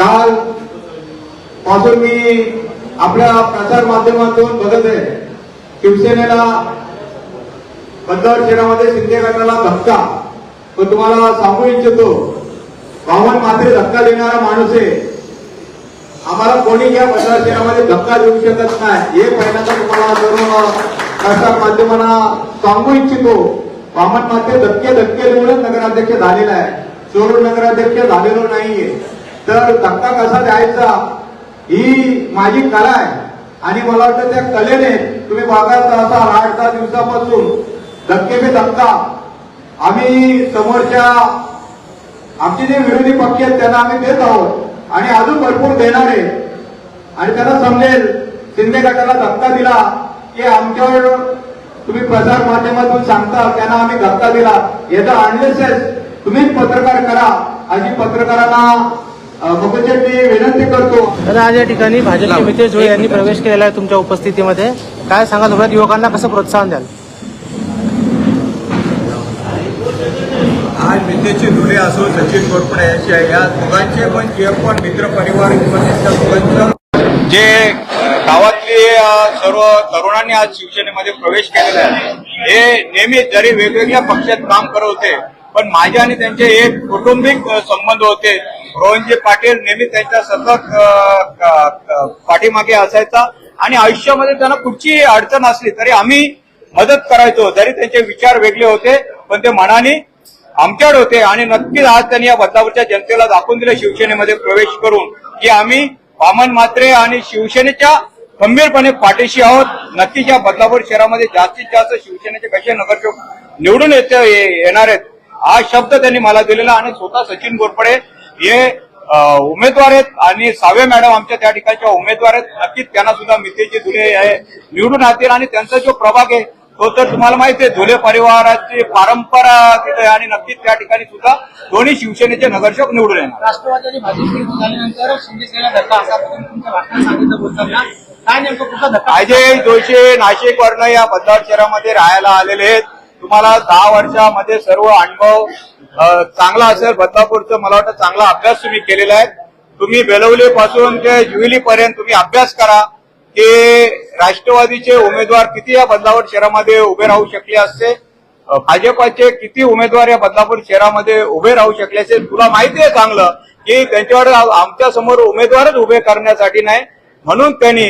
काल पासून मी आपल्या प्रसार माध्यमातून बघत आहे. शिवसेनेला बंदर शहरामध्ये शिंदे गटाला धक्का. पण तुम्हाला सांगू इच्छितो बावन मात्र धक्का देणारा माणूस आहे. आम्हाला कोणी या बंदर शहरामध्ये धक्का देऊ शकत नाही. हे पहिल्यांदा तुम्हाला सर्व प्रसार माध्यमांना सांगू इच्छितो. वामन माते धक्के धक्के देऊनच नगराध्यक्ष झालेला आहे. चोरून नगराध्यक्ष झालेलो नाहीये. तर धक्का कसा द्यायचा? ही माझी कला आहे. आणि मला वाटतं त्या कलेने तुम्ही बघाल तर असा आठ दहा दिवसापासून धक्के मी धक्का. आम्ही समोरच्या आमचे जे विरोधी पक्ष आहेत त्यांना आम्ही देत आहोत. आणि अजून भरपूर देणार आहे. आणि त्यांना समजेल शिंदे गटाला धक्का दिला. की आमच्यावर तुम्ही प्रसार माध्यमातून सांगता त्यांना आम्ही धक्का दिला. याचा अनलेसेस तुम्हीच पत्रकार करा. अशी पत्रकारांना आज या ठिकाणी भाजपचे मितेश जोळे यांनी प्रवेश केलेला आहे तुमच्या उपस्थितीमध्ये. काय सांगाल थोड्यात युवकांना कसं प्रोत्साहन द्याल? आज मितेशचे धुळे असो सचिन असे आहे. या दोघांचे पण जे पण मित्र परिवार दोघांचं जे गावातले सर्व तरुणांनी आज शिवसेनेमध्ये प्रवेश केलेला आहे हे नेहमी जरी वेगवेगळ्या पक्षात काम करत होते पण माझे आणि त्यांचे एक कौटुंबिक संबंध होते. रोहनजी पाटील नेहमी त्यांच्या सतत पाठीमागे असायचा आणि आयुष्यामध्ये त्यांना कुठची अडचण असली तरी आम्ही मदत करायचो जरी त्यांचे विचार वेगळे होते पण ते मनाने आमच्याड होते आणि नक्कीच आज त्यांनी या बदलापूरच्या जनतेला दाखवून दिलं शिवसेनेमध्ये प्रवेश करून की आम्ही वामन मात्रे आणि शिवसेनेच्या खंबीरपणे पाठीशी आहोत. नक्कीच या बदलापूर शहरामध्ये जास्तीत जास्त शिवसेनेचे कसे नगरसेवक निवडून येते येणार आहेत हा शब्द त्यांनी मला दिलेला आणि स्वतः सचिन गोरपडे हे उमेदवार आहेत आणि सावे मॅडम आमच्या त्या ठिकाणच्या उमेदवार आहेत. नक्कीच त्यांना सुद्धा मितेचे धुले हे निवडून आणतील आणि त्यांचा जो प्रभाग आहे तो तर तुम्हाला माहिती आहे धुले परिवाराची परंपरा तिथे आणि नक्कीच त्या ठिकाणी सुद्धा दोन्ही शिवसेनेचे नगरसेवक निवडून येणार. राष्ट्रवादी झाल्यानंतर शिंदेसेना धक्का? अजय जोशी नाशिक वरनं या बदलाव शहरामध्ये राहायला आलेले आहेत. तुम्हाला दहा वर्षामध्ये सर्व अनुभव चांगला असेल बदलापूरचं मला वाटतं चांगला अभ्यास तुम्ही केलेला आहे. तुम्ही बेलवली पासून ते जुविली पर्यंत तुम्ही अभ्यास करा की राष्ट्रवादीचे उमेदवार किती या बदलापूर शहरामध्ये उभे राहू शकले असते? भाजपाचे किती उमेदवार या बदलापूर शहरामध्ये उभे राहू शकले असेल तुला माहिती आहे चांगलं की त्यांच्यावर आमच्यासमोर उमेदवारच उभे करण्यासाठी नाही. म्हणून त्यांनी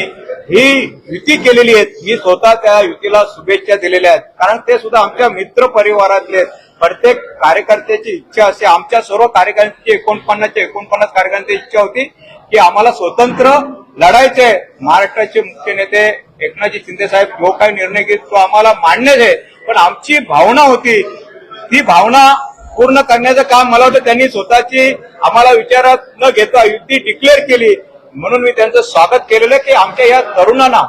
ही युती केलेली आहे मी स्वतः त्या युतीला शुभेच्छा दिलेल्या आहेत. कारण ते सुद्धा आमच्या मित्र परिवारातले आहेत. प्रत्येक कार्यकर्त्याची इच्छा असे आमच्या सर्व कार्यकर्त्यांची एकोणपन्नासच्या एकोणपन्नास कार्यकर्त्यांची इच्छा होती की आम्हाला स्वतंत्र लढायचे महाराष्ट्राचे मुख्य नेते एकनाथजी शिंदे साहेब जो काही निर्णय घेत तो आम्हाला मान्यच आहे. पण आमची भावना होती. ती भावना पूर्ण करण्याचं काम मला वाटतं त्यांनी स्वतःची आम्हाला विचारात न घेता युती डिक्लेअर केली. म्हणून मी त्यांचं स्वागत केलेलं की आमच्या या तरुणांना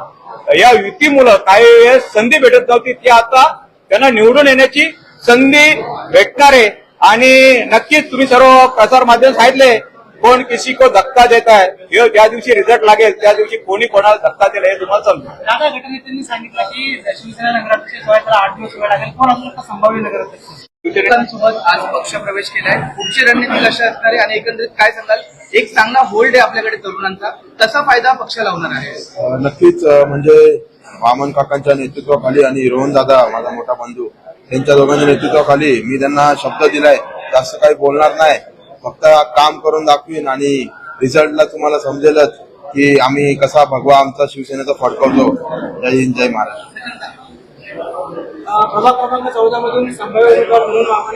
या युतीमुळं काही संधी भेटत नव्हती ती आता त्यांना निवडून येण्याची संधी भेटणार आहे. आणि नक्कीच तुम्ही सर्व प्रसार माध्यम सांगितले कोण किसी को धक्का देत आहे ज्या दिवशी रिझल्ट लागेल त्या दिवशी कोणी कोणाला धक्का दिला हे तुम्हाला समजेल. दादा गटनेत्यांनी सांगितलं की शिवसेना नगराध्यक्ष आठ दिवस वेळ लागेल. कोण असू संभाव्य नगराध्यक्ष? सोबत आज पक्ष प्रवेश केलाय. पुढची रणनीती कशी असणार आहे आणि एकंदरीत काय सांगाल? एक चांगला होल्ड आहे आपल्याकडे तरुणांचा. तसा फायदा पक्षाला होणार आहे. नक्कीच म्हणजे वामन काकांच्या नेतृत्वाखाली आणि रोहन दादा माझा मोठा बंधू त्यांच्या दोघांच्या नेतृत्वाखाली मी त्यांना शब्द दिलाय. जास्त काही बोलणार नाही. फक्त काम करून दाखवीन आणि रिझल्टला तुम्हाला समजेलच की आम्ही कसा भगवा आमचा शिवसेनेचा फडकवतो. जय हिंद जय महाराष्ट्र. प्रभाग क्रमांक चौदा मधून संभाव्य उमेदवार म्हणून आपण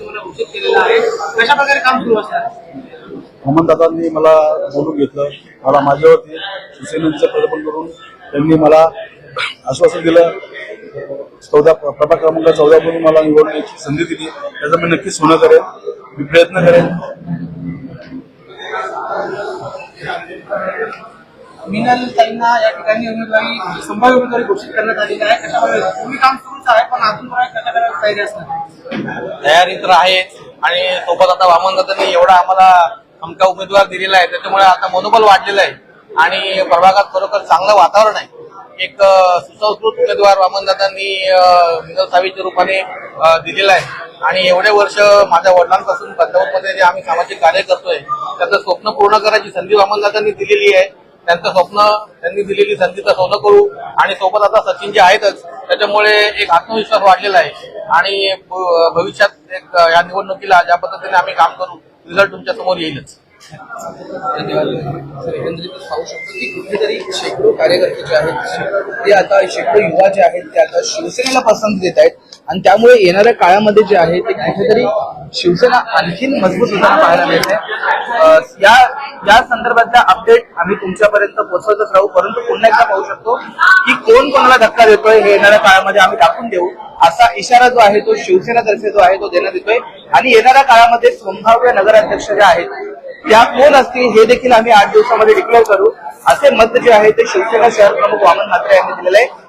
तुम्हाला घोषित केलेलं आहे. कशा प्रकारे काम सुरू असणार? दादांनी मला बोलून घेतलं. मला माझ्यावरती शिवसेनेचं प्रलोभन करून त्यांनी मला आश्वासन दिलं. चौदा प्रभाग क्रमांक चौदा म्हणून मला निवडण्याची संधी दिली. त्याचं मी नक्कीच सोनं करेन मी प्रयत्न करेन. मिनल ताईंना या ठिकाणी उमेदवारी संभाव्य उमेदवारी घोषित करण्यात आलेली आहे. कशा तुम्ही काम सुरूच आहे पण अजून तयारी असणार तयारी तर आहे आणि सोबत आता वामनदादांनी एवढा आम्हाला आमका उमेदवार दिलेला आहे त्याच्यामुळे आता मनोबल वाढलेलं आहे. आणि प्रभागात खरोखर चांगलं वातावरण आहे. एक सुसंस्कृत उमेदवार वामनदादांनी मिनल सावीच्या रूपाने दिलेला आहे. आणि एवढे वर्ष माझ्या वडिलांपासून बदलापूरमध्ये जे आम्ही सामाजिक कार्य करतोय त्याचं स्वप्न पूर्ण करायची संधी वामनदादांनी दिलेली आहे. त्यांचं स्वप्न त्यांनी दिलेली संधीचा सोनं करू. आणि सोबत आता सचिन जे आहेतच त्याच्यामुळे एक आत्मविश्वास वाढलेला आहे. आणि भविष्यात एक या निवडणुकीला ज्या पद्धतीने आम्ही काम करू रिझल्ट तुमच्यासमोर येईलच. पाहू शकतो की कुठेतरी शेकडो कार्यकर्ते जे आहेत ते आता शेकडो युवा जे आहेत ते आता शिवसेनेला पसंत देत आहेत. आणि त्यामुळे येणाऱ्या काळामध्ये जे आहे ते कुठेतरी शिवसेना आणखीन मजबूत होताना पाहायला मिळते या या संदर्भातला अपडेट आम्ही तुमच्यापर्यंत पोहोचवतच राहू परंतु पुन्हा एकदा पाहू शकतो की कोण कोणाला धक्का देतोय हे येणाऱ्या काळामध्ये आम्ही दाखवून देऊ. असा इशारा जो आहे तो शिवसेनातर्फे जो आहे तो देण्यात येतोय. आणि येणाऱ्या काळामध्ये संभाव्य नगराध्यक्ष जे आहेत त्या कोण असतील हे देखील आम्ही आठ दिवसामध्ये डिक्लेअर करू. असे मत जे आहे ते शिवसेना शहर प्रमुख वामन म्हात्रे यांनी दिलेलं आहे.